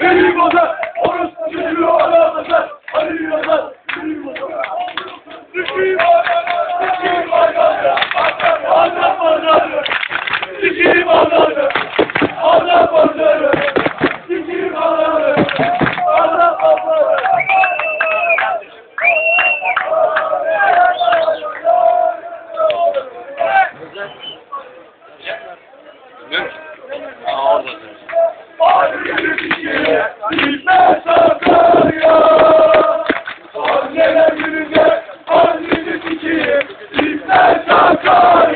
Benim bozar. Oruç çocuğu ona bozar. Halil bozar. Benim bozar. Düşeyim ağlarına. Düşeyim ağlarına. Allah bozar. Düşeyim ağlarına. Allah bozar.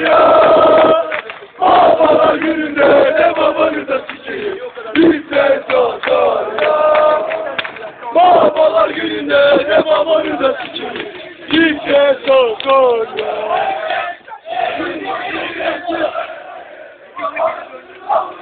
yar gününde ne babanı da sikeyim. Bizden satar gününde ne babanı da sikeyim. Bizden. Oh!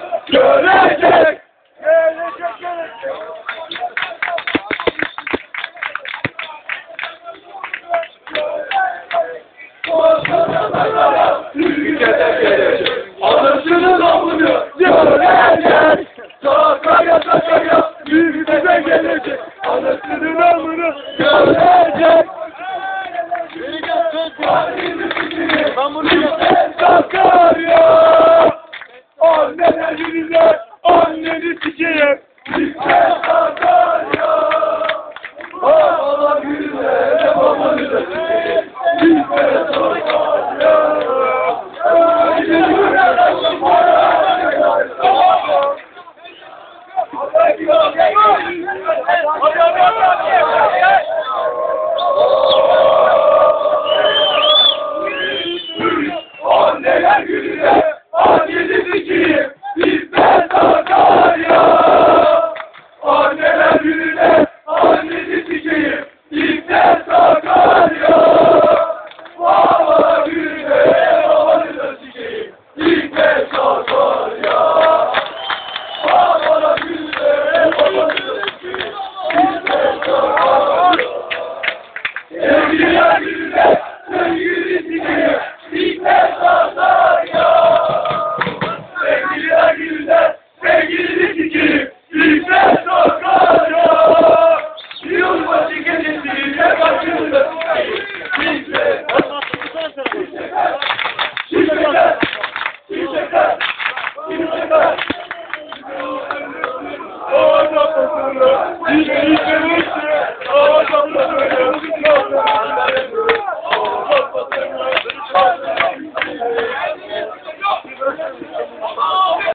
Ülkede gelecek. Anasının amını görecek. Sakarya, Sakarya, ülkede gelecek. Amını görecek. Ben bunu Sakarya! Anneler gününe anneni sikeyim. Anneler gününe anneni sikeyim. Bizde Sakarya! Anneler gününe anneni sikeyim. Bizde Sakarya! Babalar gününe babanı da sikeyim. Bizde Sakarya! Babalar gününe babanı da sikeyim. Bizde Sakarya! Sevgililer gününe Ağaç atlasını,